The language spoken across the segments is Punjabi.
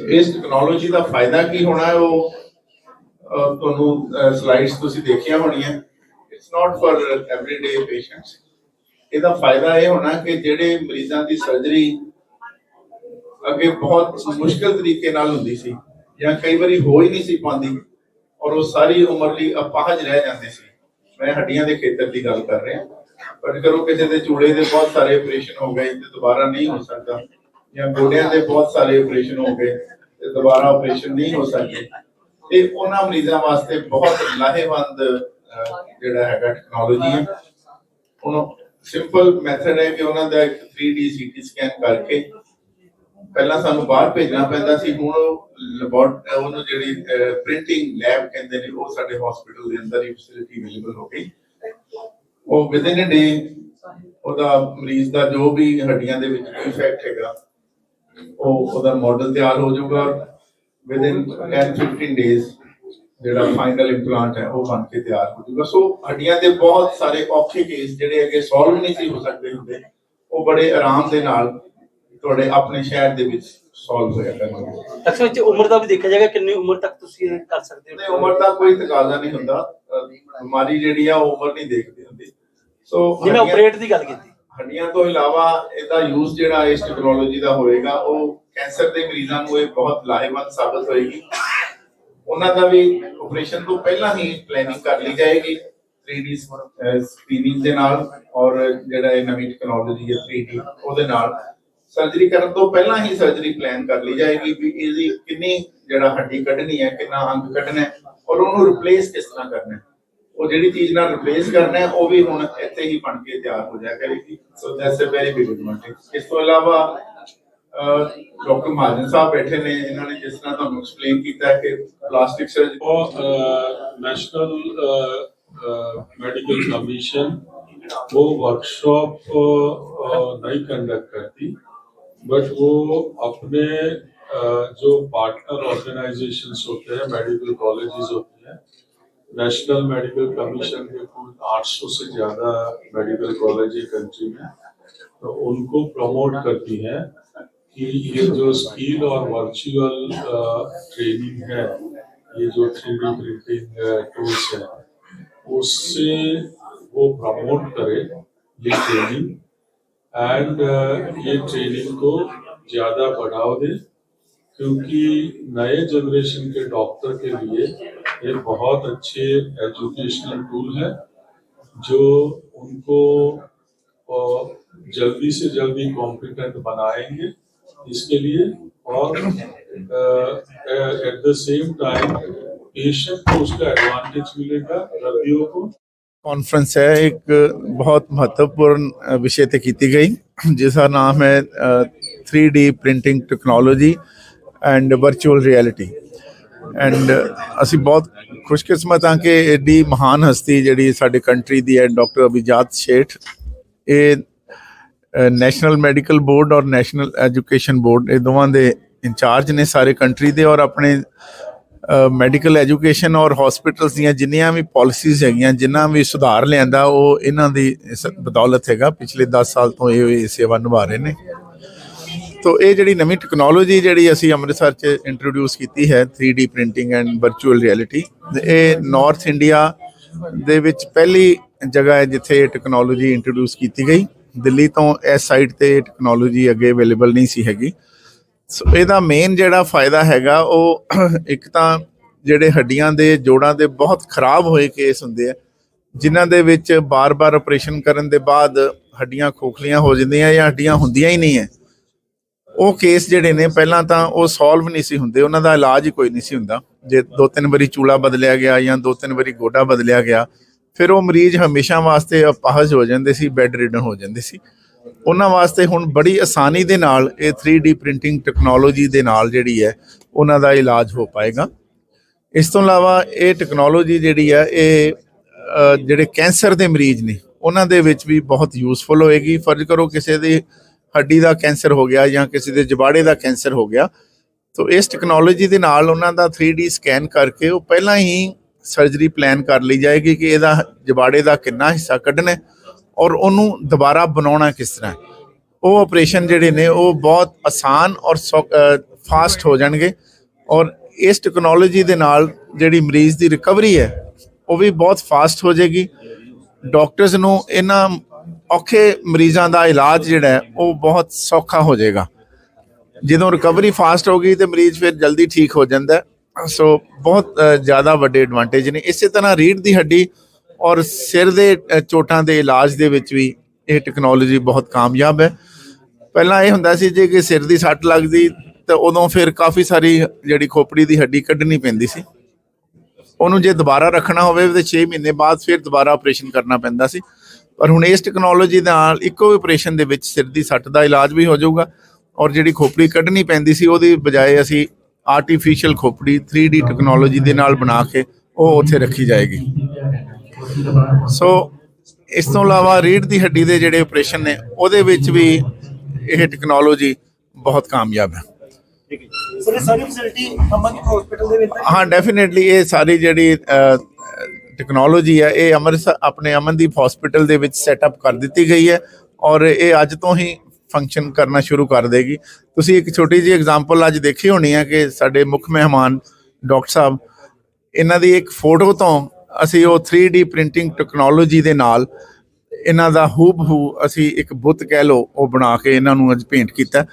ਇਸ ਟੈਕਨੋਲੋਜੀ ਦਾ ਫਾਇਦਾ ਕੀ ਹੋਣਾ ਹੈ ਉਹ ਤੁਹਾਨੂੰ ਸਲਾਈਡਸ ਤੁਸੀਂ ਦੇਖੀਆਂ ਹੋਣੀਆਂ। It's not for everyday patients ਇਹਦਾ ਫਾਇਦਾ ਇਹ ਹੋਣਾ ਕਿ ਜਿਹੜੇ ਮਰੀਜ਼ਾਂ ਦੀ ਸਰਜਰੀ ਅੱਗੇ ਬਹੁਤ ਮੁਸ਼ਕਲ ਤਰੀਕੇ ਨਾਲ ਹੁੰਦੀ ਸੀ ਜਾਂ ਕਈ ਵਾਰੀ ਹੋ ਹੀ ਨਹੀਂ ਸੀ ਪਾਉਂਦੀ ਔਰ ਉਹ ਸਾਰੀ ਉਮਰ ਲਈ ਅਪਾਹਜ ਰਹਿ ਜਾਂਦੇ ਸੀ। ਮੈਂ ਹੱਡੀਆਂ ਦੇ ਖੇਤਰ ਦੀ ਗੱਲ ਕਰ ਰਿਹਾ। ਪਰ ਕਰੋ ਕਿਸੇ ਦੇ ਚੂੜੇ ਦੇ ਬਹੁਤ ਸਾਰੇ ਆਪਰੇਸ਼ਨ ਹੋ ਗਏ ਤੇ ਦੁਬਾਰਾ ਨਹੀਂ ਹੋ ਸਕਦਾ। ਜਾਂ ਗੋਡਿਆਂ ਦੇ ਬਹੁਤ ਸਾਰੇ ਆਪਰੇਸ਼ਨ ਹੋ ਗਏ ਤੇ ਦੁਬਾਰਾ ਆਪਰੇਸ਼ਨ ਨਹੀਂ ਹੋ ਸਕਦੇ ਤੇ ਉਹਨਾਂ ਮਰੀਜ਼ਾਂ ਵਾਸਤੇ ਬਹੁਤ ਲਾਹੇਵੰਦ ਜਿਹੜਾ ਹੈਗਾ ਟੈਕਨੋਲੋਜੀ ਹੈ। ਹੁਣ ਸਿੰਪਲ ਮੈਥਡ ਹੈ ਕਿ ਉਹਨਾਂ ਦਾ 3D ਸੀਟੀ ਸਕੈਨ ਕਰਕੇ ਪਹਿਲਾਂ ਸਾਨੂੰ ਬਾਹਰ ਭੇਜਣਾ ਪੈਂਦਾ ਸੀ, ਹੁਣ ਲੈਬੋਰਟ ਉਹਨੂੰ ਜਿਹੜੀ ਪ੍ਰਿੰਟਿੰਗ ਲੈਬ ਕਹਿੰਦੇ ਨੇ, ਉਹ ਸਾਡੇ ਹਸਪੀਟਲ ਦੇ ਅੰਦਰ ਹੀ ਫੈਸਿਲਿਟੀ ਅਵੇਲੇਬਲ ਹੋ ਗਈ। ਉਹ ਵਿਦਿਨ ਅ ਡੇ ਉਹਦਾ ਮਰੀਜ਼ ਦਾ ਜੋ ਵੀ ਹੱਡੀਆਂ ਦੇ ਵਿੱਚ ਇਫੈਕਟ ਹੈਗਾ ਉਹ ਉਹਦਾ ਮਾਡਲ ਤਿਆਰ ਹੋ ਜਾਊਗਾ ਵਿਦਿਨ 10 15 ਡੇਜ਼ ਜਿਹੜਾ ਫਾਈਨਲ ਇੰਪਲਾਂਟ ਹੈ ਉਹ ਬਣ ਕੇ ਤਿਆਰ ਹੋ ਜਾਊਗਾ। ਸੋ ਹੱਡੀਆਂ ਦੇ ਬਹੁਤ ਸਾਰੇ ਔਖੇ ਕੇਸ ਜਿਹੜੇ ਅੱਗੇ ਸੋਲਵ ਨਹੀਂ ਸੀ ਹੋ ਸਕਦੇ ਹੁੰਦੇ। ਉਹ ਬੜੇ ਆਰਾਮ ਦੇ ਨਾਲ ਤੁਹਾਡੇ ਆਪਣੇ ਸ਼ਹਿਰ ਦੇ ਵਿੱਚ ਸੋਲਵ ਹੋਇਆ ਕਰਨਗੇ। ਅਕਸਰ ਵਿੱਚ ਉਮਰ ਦਾ ਵੀ ਦੇਖਿਆ ਜਾਏਗਾ ਕਿੰਨੀ ਉਮਰ ਤੱਕ ਤੁਸੀਂ ਇਹ ਕਰ ਸਕਦੇ ਤੇ ਉਮਰ ਦਾ ਕੋਈ ਤਕਾਜ਼ਾ ਨਹੀਂ ਹੁੰਦਾ। ਬਿਮਾਰੀ ਜਿਹੜੀ ਆ ਉਮਰ ਨਹੀਂ ਦੇਖਦੀ ਹੁੰਦੀ। ਸੋ ਜਿਵੇਂ ਆਪਰੇਟ ਦੀ ਗੱਲ ਕੀਤੀ। ਹੱਡੀਆਂ ਤੋਂ ਇਲਾਵਾ ਇਹਦਾ ਯੂਜ਼ ਜਿਹੜਾ ਇਸ ਟੈਕਨੋਲੋਜੀ ਦਾ ਹੋਏਗਾ, ਉਹ ਕੈਂਸਰ ਦੇ ਮਰੀਜ਼ਾਂ ਨੂੰ ਇਹ ਬਹੁਤ ਲਾਹੇਵੰਦ ਸਾਬਤ ਹੋਏਗੀ। ਉਹਨਾਂ ਦਾ ਵੀ ਆਪਰੇਸ਼ਨ ਤੋਂ ਪਹਿਲਾਂ ਹੀ ਪਲੈਨਿੰਗ ਕਰ ਲਈ ਜਾਏਗੀ 3D ਸਕਰੀਨਿੰਗ ਦੇ ਨਾਲ ਔਰ ਜਿਹੜਾ ਇਹ ਨਵੀਂ ਟੈਕਨੋਲੋਜੀ ਹੈ 3D ਉਹਦੇ ਨਾਲ। ਸਰਜਰੀ ਕਰਨ ਤੋਂ ਪਹਿਲਾਂ ਹੀ ਸਰਜਰੀ ਪਲਾਨ ਕਰ ਲਈ ਜਾਏਗੀ ਵੀ ਇਹਦੀ ਕਿੰਨੀ ਜਿਹੜਾ ਹੱਡੀ ਕੱਢਣੀ ਹੈ, ਕਿੰਨਾ ਅੰਗ ਕੱਢਣਾ ਹੈ ਔਰ ਉਹਨੂੰ ਰਿਪਲੇਸ ਕਿਸ ਤਰ੍ਹਾਂ ਕਰਨਾ ਹੈ। ਉਹ ਜਿਹੜੀ ਚੀਜ਼ ਨਾਲ ਰਿਪਲੇਸ ਕਰਨਾ ਹੈ ਉਹ ਵੀ ਹੁਣ ਇੱਥੇ ਹੀ ਬਣ ਕੇ ਤਿਆਰ ਹੋ ਜਾਇਆ ਕਰੇਗੀ so that's a very big advantage ਇਸ ਤੋਂ ਇਲਾਵਾ ਡਾਕਟਰ ਮਹਾਜਨ ਸਾਹਿਬ ਬੈਠੇ ਨੇ ਇਹਨਾਂ ਨੇ ਜਿਸ ਤਰ੍ਹਾਂ ਤੁਹਾਨੂੰ ਐਕਸਪਲੇਨ ਕੀਤਾ ਹੈ ਕਿ ਪਲਾਸਟਿਕ ਸਰਜਰੀ और नेशनल मेडिकल कमीशन वो वर्कशॉप नहीं कंडक्ट करती बट वो अपने uh, जो पार्टनर ऑर्गेनाइजेशंस होते हैं मेडिकल कॉलेजेस होती हैं नेशनल मेडिकल कमीशन के कुल 800 से ज़्यादा मेडिकल कॉलेज है कंट्री में तो उनको प्रमोट करती है कि ये जो स्किल और वर्चुअल ट्रेनिंग है, ये जो थ्री डी प्रिंटिंग टूल्स है, उससे वो प्रमोट करे ये ट्रेनिंग एंड ये ट्रेनिंग को ज़्यादा बढ़ावा दे, क्योंकि नए जनरेशन के डॉक्टर के लिए ये बहुत अच्छे एजुकेशनल टूल है, जो उनको जल्दी से जल्दी कॉम्पिटेंट बनाएँगे। इसके लिए और at the same time patient को उसका एडवांटेज मिलेगा रबियों को। कॉन्फ्रेंस है, एक बहुत महत्वपूर्ण विषय तय की गई, जिसका नाम है three D printing technology and virtual reality and uh, ਅਸੀਂ ਬਹੁਤ ਖੁਸ਼ਕਿਸਮਤ ਹਾਂ ਕਿ ਐਡੀ ਮਹਾਨ ਹਸਤੀ ਜਿਹੜੀ ਸਾਡੇ ਕੰਟਰੀ ਦੀ ਹੈ ਡਾਕਟਰ ਅਭਿਜਾਤ ਸ਼ੇਠ, ਇਹ ਨੈਸ਼ਨਲ ਮੈਡੀਕਲ ਬੋਰਡ ਔਰ ਨੈਸ਼ਨਲ ਐਜੂਕੇਸ਼ਨ ਬੋਰਡ ਇਹ ਦੋਵਾਂ ਦੇ ਇੰਚਾਰਜ ਨੇ ਸਾਰੇ ਕੰਟਰੀ ਦੇ ਔਰ ਆਪਣੇ ਮੈਡੀਕਲ ਐਜੂਕੇਸ਼ਨ ਔਰ ਹਸਪੀਟਲਸ ਦੀਆਂ ਜਿੰਨੀਆਂ ਵੀ ਪਾਲਿਸੀਜ਼ ਹੈਗੀਆਂ, ਜਿੰਨਾ ਵੀ ਸੁਧਾਰ ਲਿਆਂਦਾ, ਉਹ ਇਹਨਾਂ ਦੀ ਇਸ ਬਦੌਲਤ ਹੈਗਾ। ਪਿਛਲੇ 10 ਸਾਲ ਤੋਂ ਇਹ ਸੇਵਾ ਨਿਭਾ ਰਹੇ ਨੇ। ਤੋ ਇਹ ਜਿਹੜੀ ਨਵੀਂ ਟੈਕਨੋਲੋਜੀ ਜਿਹੜੀ ਅਸੀਂ ਅੰਮ੍ਰਿਤਸਰ 'ਚ ਇੰਟਰੋਡਿਊਸ ਕੀਤੀ ਹੈ 3D printing and virtual reality ਇਹ ਨਾਰਥ ਇੰਡੀਆ ਦੇ ਵਿੱਚ ਪਹਿਲੀ ਜਗ੍ਹਾ ਹੈ ਜਿੱਥੇ ਇਹ ਟੈਕਨੋਲੋਜੀ ਇੰਟਰੋਡਿਊਸ ਕੀਤੀ ਗਈ। ਦਿੱਲੀ ਤੋਂ ਇਸ ਸਾਈਡ ਤੇ ਇਹ ਟੈਕਨੋਲੋਜੀ ਅੱਗੇ ਅਵੇਲੇਬਲ ਨਹੀਂ ਸੀ ਹੈਗੀ। ਸੋ ਇਹਦਾ ਮੇਨ ਜਿਹੜਾ ਫਾਇਦਾ ਹੈਗਾ, ਉਹ ਇੱਕ ਤਾਂ ਜਿਹੜੇ ਹੱਡੀਆਂ ਦੇ, ਜੋੜਾਂ ਦੇ ਬਹੁਤ ਖਰਾਬ ਹੋਏ ਕੇਸ ਹੁੰਦੇ ਆ, ਜਿਨ੍ਹਾਂ ਦੇ ਵਿੱਚ ਬਾਰ-ਬਾਰ ਆਪਰੇਸ਼ਨ ਕਰਨ ਦੇ ਬਾਅਦ ਹੱਡੀਆਂ ਖੋਖਲੀਆਂ ਹੋ ਜਾਂਦੀਆਂ ਜਾਂ ਹੱਡੀਆਂ ਹੁੰਦੀਆਂ ਹੀ ਨਹੀਂ ਹੈ। ਉਹ ਕੇਸ ਜਿਹੜੇ ਨੇ, ਪਹਿਲਾਂ ਤਾਂ ਉਹ ਸੋਲਵ ਨਹੀਂ ਸੀ ਹੁੰਦੇ, ਉਹਨਾਂ ਦਾ ਇਲਾਜ ਹੀ ਕੋਈ ਨਹੀਂ ਸੀ ਹੁੰਦਾ। ਜੇ ਦੋ ਤਿੰਨ ਵਾਰੀ ਚੂਲਾ ਬਦਲਿਆ ਗਿਆ ਜਾਂ ਦੋ ਤਿੰਨ ਵਾਰੀ ਗੋਡਾ ਬਦਲਿਆ ਗਿਆ, ਫਿਰ ਉਹ ਮਰੀਜ਼ ਹਮੇਸ਼ਾ ਵਾਸਤੇ ਅਪਾਹਜ ਹੋ ਜਾਂਦੇ ਸੀ ਬੈੱਡ ਰਿਡਨ ਹੋ ਜਾਂਦੇ ਸੀ। ਉਹਨਾਂ ਵਾਸਤੇ ਹੁਣ ਬੜੀ ਆਸਾਨੀ ਦੇ ਨਾਲ, ਇਹ 3D ਪ੍ਰਿੰਟਿੰਗ ਟੈਕਨੋਲੋਜੀ ਦੇ ਨਾਲ ਜਿਹੜੀ ਹੈ, ਉਹਨਾਂ ਦਾ ਇਲਾਜ ਹੋ ਪਾਏਗਾ। ਇਸ ਤੋਂ ਇਲਾਵਾ ਇਹ ਟੈਕਨੋਲੋਜੀ ਜਿਹੜੀ ਹੈ, ਇਹ ਜਿਹੜੇ ਕੈਂਸਰ ਦੇ ਮਰੀਜ਼ ਨੇ, ਉਹਨਾਂ ਦੇ ਵਿੱਚ ਵੀ ਬਹੁਤ ਯੂਸਫੁਲ ਹੋਏਗੀ। ਫਰਜ਼ ਕਰੋ ਕਿਸੇ ਦੇ ਹੱਡੀ ਦਾ ਕੈਂਸਰ ਹੋ ਗਿਆ ਜਾਂ ਕਿਸੇ ਦੇ ਜਬਾੜੇ ਦਾ ਕੈਂਸਰ ਹੋ ਗਿਆ, ਤੋ ਇਸ ਟੈਕਨੋਲੋਜੀ ਦੇ ਨਾਲ ਉਹਨਾਂ ਦਾ 3D ਸਕੈਨ ਕਰਕੇ ਉਹ ਪਹਿਲਾਂ ਹੀ ਸਰਜਰੀ ਪਲਾਨ ਕਰ ਲਈ ਜਾਏਗੀ ਕਿ ਇਹਦਾ ਜਬਾੜੇ ਦਾ ਕਿੰਨਾ ਹਿੱਸਾ ਕੱਢਣਾ ਔਰ ਉਹਨੂੰ ਦੁਬਾਰਾ ਬਣਾਉਣਾ ਕਿਸ ਤਰ੍ਹਾਂ। ਉਹ ਆਪਰੇਸ਼ਨ ਜਿਹੜੇ ਨੇ ਉਹ ਬਹੁਤ ਆਸਾਨ ਔਰ ਫਾਸਟ ਹੋ ਜਾਣਗੇ ਔਰ ਇਸ ਟੈਕਨੋਲੋਜੀ ਦੇ ਨਾਲ ਜਿਹੜੀ ਮਰੀਜ਼ ਦੀ ਰਿਕਵਰੀ ਹੈ, ਉਹ ਵੀ ਬਹੁਤ ਫਾਸਟ ਹੋ ਜਾਏਗੀ। ਡਾਕਟਰਸ ਨੂੰ ਇਹਨਾਂ ਔਖੇ ਮਰੀਜ਼ਾਂ ਦਾ ਇਲਾਜ ਜਿਹੜਾ ਉਹ ਬਹੁਤ ਸੌਖਾ ਹੋ ਜਾਏਗਾ। ਜਦੋਂ ਰਿਕਵਰੀ ਫਾਸਟ ਹੋ ਗਈ ਤੇ ਮਰੀਜ਼ ਫਿਰ ਜਲਦੀ ਠੀਕ ਹੋ ਜਾਂਦਾ ਸੋ ਬਹੁਤ ਜ਼ਿਆਦਾ ਵੱਡੇ ਐਡਵਾਂਟੇਜ ਨੇ। ਇਸੇ ਤਰ੍ਹਾਂ ਰੀੜ ਦੀ ਹੱਡੀ ਔਰ ਸਿਰ ਦੇ ਚੋਟਾਂ ਦੇ ਇਲਾਜ ਦੇ ਵਿੱਚ ਵੀ ਇਹ ਟੈਕਨੋਲੋਜੀ ਬਹੁਤ ਕਾਮਯਾਬ ਹੈ। ਪਹਿਲਾਂ ਇਹ ਹੁੰਦਾ ਸੀ ਜੇ ਕਿ ਸਿਰ ਦੀ ਸੱਟ ਲੱਗਦੀ ਤਾਂ ਉਦੋਂ ਫਿਰ ਕਾਫੀ ਸਾਰੀ ਜਿਹੜੀ ਖੋਪੜੀ ਦੀ ਹੱਡੀ ਕੱਢਣੀ ਪੈਂਦੀ ਸੀ। ਉਹਨੂੰ ਜੇ ਦੁਬਾਰਾ ਰੱਖਣਾ ਹੋਵੇ ਤੇ 6 ਮਹੀਨੇ ਬਾਅਦ ਫਿਰ ਦੁਬਾਰਾ ਆਪਰੇਸ਼ਨ ਕਰਨਾ ਪੈਂਦਾ ਸੀ। ਪਰ ਹੁਣ ਇਸ ਟੈਕਨੋਲੋਜੀ ਦੇ ਨਾਲ ਇੱਕੋ ਆਪਰੇਸ਼ਨ ਦੇ ਵਿੱਚ ਸਿਰ ਦੀ ਸੱਟ ਦਾ ਇਲਾਜ ਵੀ ਹੋ ਜਾਊਗਾ ਔਰ ਜਿਹੜੀ ਖੋਪੜੀ ਕੱਢਣੀ ਪੈਂਦੀ ਸੀ ਉਹਦੀ ਬਜਾਏ ਅਸੀਂ ਆਰਟੀਫੀਸ਼ੀਅਲ ਖੋਪੜੀ 3D ਟੈਕਨੋਲੋਜੀ ਦੇ ਨਾਲ ਬਣਾ ਕੇ ਉਹ ਉੱਥੇ ਰੱਖੀ ਜਾਏਗੀ। ਸੋ ਇਸ ਤੋਂ ਇਲਾਵਾ ਰੀੜ ਦੀ ਹੱਡੀ ਦੇ ਜਿਹੜੇ ਆਪਰੇਸ਼ਨ ਨੇ ਉਹਦੇ ਵਿੱਚ ਵੀ ਇਹ ਟੈਕਨੋਲੋਜੀ ਬਹੁਤ ਕਾਮਯਾਬ ਹੈ। ਸਰ ਇਹ ਸਾਰੀ ਫੈਸਿਲਿਟੀ ਅਮਨ ਹਸਪੀਟਲ ਦੇ ਵਿੱਚ ਹਾਂ? ਡੈਫੀਨਿਟਲੀ ਇਹ ਸਾਰੀ ਜਿਹੜੀ ਟੈਕਨੋਲੋਜੀ ਹੈ ਇਹ ਅੰਮ੍ਰਿਤਸਰ ਆਪਣੇ ਅਮਨਦੀਪ ਹਸਪੀਟਲ ਦੇ ਵਿੱਚ ਸੈਟਅਪ ਕਰ ਦਿੱਤੀ ਗਈ ਹੈ ਔਰ ਇਹ ਅੱਜ ਤੋਂ ਹੀ ਫੰਕਸ਼ਨ ਕਰਨਾ ਸ਼ੁਰੂ ਕਰ ਦੇਗੀ। ਤੁਸੀਂ ਇੱਕ ਛੋਟੀ ਜਿਹੀ ਐਗਜ਼ਾਮਪਲ ਅੱਜ ਦੇਖੀ ਹੋਣੀ ਹੈ ਕਿ ਸਾਡੇ ਮੁੱਖ ਮਹਿਮਾਨ ਡਾਕਟਰ ਸਾਹਿਬ ਇਹਨਾਂ ਦੀ ਇੱਕ ਫੋਟੋ ਤੋਂ ਅਸੀਂ ਉਹ 3D ਪ੍ਰਿੰਟਿੰਗ ਟੈਕਨੋਲੋਜੀ ਦੇ ਨਾਲ ਇਹਨਾਂ ਦਾ ਹੂਬਹੂ ਅਸੀਂ ਇੱਕ ਬੁੱਤ ਕਹਿ ਲਓ ਉਹ ਬਣਾ ਕੇ ਇਹਨਾਂ ਨੂੰ ਅੱਜ ਪੇਂਟ ਕੀਤਾ।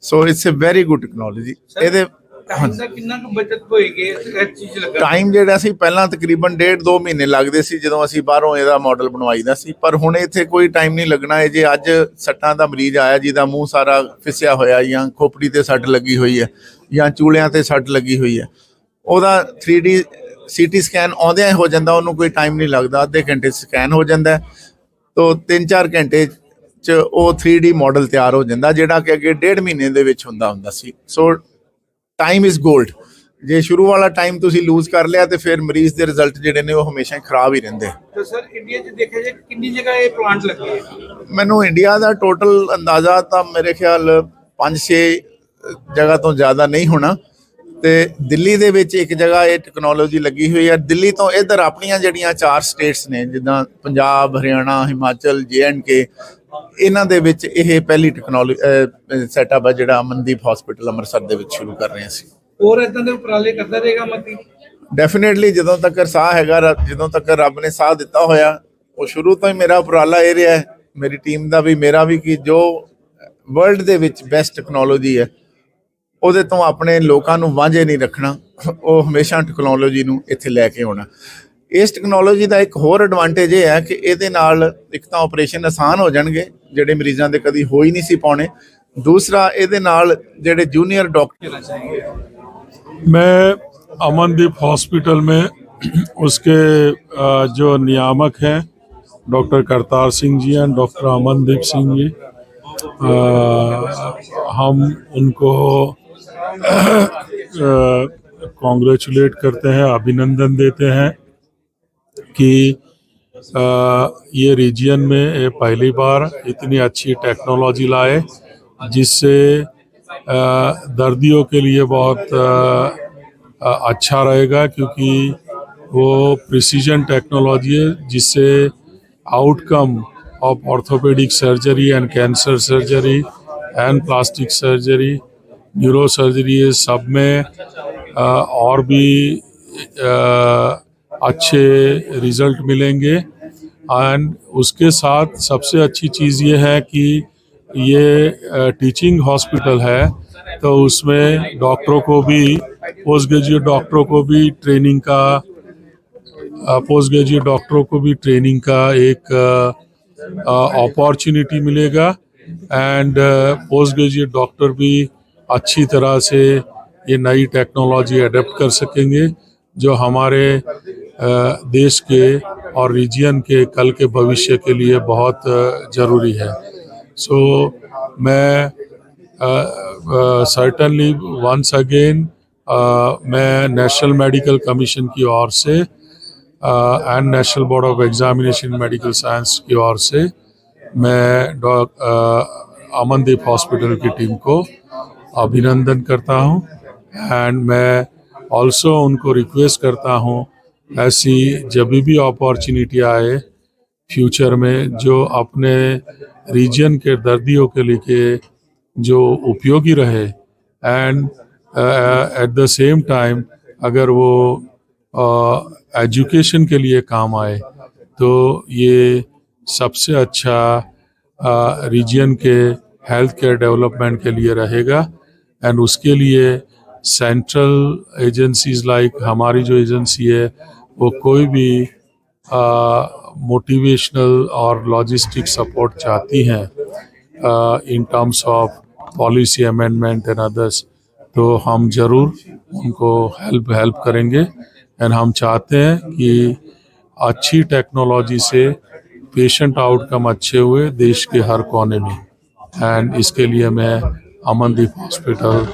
So it's a very good technology ਇਹਦੇ ਟਾਈਮ ਦਾ ਕਿੰਨਾ ਕੁ ਬਚਤ ਹੋਏਗੀ? ਇਸ ਚੀਜ਼ ਲੱਗਾ ਟਾਈਮ ਜਿਹੜਾ ਸੀ ਪਹਿਲਾਂ ਤਕਰੀਬਨ ਡੇਢ ਦੋ ਮਹੀਨੇ ਲੱਗਦੇ ਸੀ ਜਦੋਂ ਅਸੀਂ ਬਾਹਰੋਂ ਇਹਦਾ ਮਾਡਲ ਬਣਵਾਈਦਾ ਸੀ। ਪਰ ਹੁਣ ਇੱਥੇ ਕੋਈ ਟਾਈਮ ਨਹੀਂ ਲੱਗਣਾ। ਹੈ ਜੇ ਅੱਜ ਸੱਟਾਂ ਦਾ ਮਰੀਜ਼ ਆਇਆ ਜਿਹਦਾ ਮੂੰਹ ਸਾਰਾ ਫਿਸਿਆ ਹੋਇਆ ਜਾਂ ਖੋਪੜੀ ਤੇ ਸੱਟ ਲੱਗੀ ਹੋਈ ਹੈ ਜਾਂ ਚੂਲਿਆਂ ਤੇ ਸੱਟ ਲੱਗੀ ਹੋਈ ਹੈ ਉਹਦਾ 3D ਸੀਟੀ ਸਕੈਨ ਆਉਂਦਿਆਂ ਹੀ ਹੋ ਜਾਂਦਾ ਉਹਨੂੰ ਕੋਈ ਟਾਈਮ ਨਹੀਂ ਲੱਗਦਾ। ਅੱਧੇ ਘੰਟੇ ਸਕੈਨ ਹੋ ਜਾਂਦਾ। ਤੋ 3-4 ਘੰਟੇ ਚ ਉਹ 3D ਮਾਡਲ ਤਿਆਰ ਹੋ ਜਾਂਦਾ ਜਿਹੜਾ ਕਿ ਅੱਗੇ ਡੇਢ ਮਹੀਨੇ ਦੇ ਵਿੱਚ ਹੁੰਦਾ ਹੁੰਦਾ ਸੀ। ਸੋ ਟਾਈਮ ਇਜ਼ 골ਡ ਜੇ ਸ਼ੁਰੂ ਵਾਲਾ ਟਾਈਮ ਤੁਸੀਂ ਲੂਜ਼ ਕਰ ਲਿਆ ਤੇ ਫਿਰ ਮਰੀਜ਼ ਦੇ ਰਿਜ਼ਲਟ ਜਿਹੜੇ ਨੇ ਉਹ ਹਮੇਸ਼ਾ ਖਰਾਬ ਹੀ ਰਹਿੰਦੇ ਤੇ ਸਰ ਇੰਡੀਆ 'ਚ ਦੇਖਿਆ ਜਾਏ ਕਿੰਨੀ ਜਗ੍ਹਾ ਇਹ ਪਲਾਂਟ ਲੱਗੇ ਮੈਨੂੰ ਇੰਡੀਆ ਦਾ ਟੋਟਲ ਅੰਦਾਜ਼ਾ ਤਾਂ ਮੇਰੇ ਖਿਆਲ 5-6 ਜਗ੍ਹਾ ਤੋਂ ਜ਼ਿਆਦਾ ਨਹੀਂ ਹੋਣਾ। ਤੇ ਦਿੱਲੀ ਦੇ ਵਿੱਚ ਇੱਕ ਜਗ੍ਹਾ ਇਹ ਟੈਕਨੋਲੋਜੀ ਲੱਗੀ ਹੋਈ ਹੈ ਦਿੱਲੀ ਤੋਂ ਇਧਰ ਆਪਣੀਆਂ ਜਿਹੜੀਆਂ ਚਾਰ ਸਟੇਟਸ ਨੇ ਜਿੱਦਾਂ ਪੰਜਾਬ ਹਰਿਆਣਾ ਹਿਮਾਚਲ ਕੇ ਇਹਨਾਂ ਦੇ ਵਿੱਚ ਇਹ ਪਹਿਲੀ ਟੈਕਨੋਲੋਜੀ ਸੈਟਅਪ ਹੈ ਜਿਹੜਾ ਅਮਨਦੀਪ ਹਸਪੀਟਲ ਅੰਮ੍ਰਿਤਸਰ ਦੇ ਵਿੱਚ ਸ਼ੁਰੂ ਕਰ ਰਹੇ ਅਸੀਂ ਹੋਰ ਇਦਾਂ ਦੇ ਉਪਰਾਲੇ ਕਰਦਾ ਰਹੇਗਾ ਮਤੀ ਡੈਫੀਨਿਟਲੀ ਜਦੋਂ ਤੱਕ ਸਾਹ ਹੈਗਾ ਜਦੋਂ ਤੱਕ ਰੱਬ ਨੇ ਸਾਹ ਦਿੱਤਾ ਹੋਇਆ ਉਹ ਸ਼ੁਰੂ ਤੋਂ ਹੀ ਮੇਰਾ ਉਪਰਾਲਾ ਇਹ ਰਿਹਾ ਹੈ। ਮੇਰੀ ਟੀਮ ਦਾ ਵੀ ਮੇਰਾ ਵੀ ਕਿ ਜੋ ਵਰਲਡ ਦੇ ਵਿੱਚ ਬੈਸਟ ਟੈਕਨੋਲੋਜੀ ਹੈ ਉਹਦੇ ਤੋਂ ਆਪਣੇ ਲੋਕਾਂ ਨੂੰ ਵਾਂਝੇ ਨਹੀਂ ਰੱਖਣਾ। ਉਹ ਹਮੇਸ਼ਾ ਟੈਕਨੋਲੋਜੀ ਨੂੰ ਇੱਥੇ ਲੈ ਕੇ ਆਉਣਾ। ਇਸ ਟੈਕਨੋਲੋਜੀ ਦਾ ਇੱਕ ਹੋਰ ਐਡਵਾਂਟੇਜ ਇਹ ਹੈ ਕਿ ਇਹਦੇ ਨਾਲ ਇੱਕ ਤਾਂ ਆਪਰੇਸ਼ਨ ਆਸਾਨ ਹੋ ਜਾਣਗੇ ਜਿਹੜੇ ਮਰੀਜ਼ਾਂ ਦੇ ਕਦੀ ਹੋ ਹੀ ਨਹੀਂ ਸੀ ਪਾਉਣੇ ਦੂਸਰਾ ਇਹਦੇ ਨਾਲ ਜਿਹੜੇ ਜੂਨੀਅਰ ਡਾਕਟਰ मैं अमनदीप हॉस्पिटल में उसके अ, जो नियामक हैं डॉक्टर करतार सिंह जी हैं डॉक्टर अमनदीप सिंह जी अ, हम उनको कॉन्ग्रेचुलेट करते हैं अभिनंदन देते हैं कि अ, ये रीजियन में पहली बार इतनी अच्छी टेक्नोलॉजी लाए जिससे दर्दियों के लिए बहुत अ, अच्छा रहेगा क्योंकि वो प्रिसीजन टेक्नोलॉजी है जिससे outcome of orthopaedic surgery and cancer surgery and plastic surgery neurosurgery सब में अ, और भी अ, अच्छे रिज़ल्ट मिलेंगे। एंड उसके साथ सबसे अच्छी चीज़ ये है कि ये टीचिंग हॉस्पिटल है तो उसमें डॉक्टरों को भी पोस्ट ग्रेजुएट डॉक्टरों को भी ट्रेनिंग का पोस्ट ग्रेजुएट डॉक्टरों को भी ट्रेनिंग का एक अपॉर्चुनिटी मिलेगा। एंड पोस्ट ग्रेजुएट डॉक्टर भी अच्छी तरह से ये नई टेक्नोलॉजी अडेप्ट कर सकेंगे, जो हमारे देश के और रीजियन के कल के भविष्य के लिए बहुत ज़रूरी है। सो so, मैं सर्टनली वंस अगेन मैं नेशनल मेडिकल कमीशन की ओर से and national board of examination medical science की ओर से मैं डॉ- अमनदीप हॉस्पिटल की टीम को अभिनंदन करता हूँ। एंड मैं ऑल्सो उनको रिक्वेस्ट करता हूँ ऐसी जब भी अपॉर्चुनिटी आए फ्यूचर में जो अपने रीजन के दर्दियों के लिए जो उपयोगी रहे and at the same time अगर वो एजुकेशन uh, के लिए काम आए तो ये सबसे अच्छा रीजन uh, के हेल्थ केयर डेवलपमेंट के लिए रहेगा एंड उसके लिए सेंट्रल एजेंसीज लाइक हमारी जो एजेंसी है वो कोई भी मोटिवेशनल और लॉजिस्टिक सपोर्ट चाहती हैं in terms of policy amendment and others तो हम ज़रूर उनको हेल्प हेल्प करेंगे। एंड हम चाहते हैं कि अच्छी टेक्नोलॉजी से पेशेंट आउटकम अच्छे हुए देश के हर कोने में। एंड इसके लिए मैं अमनदीप हॉस्पिटल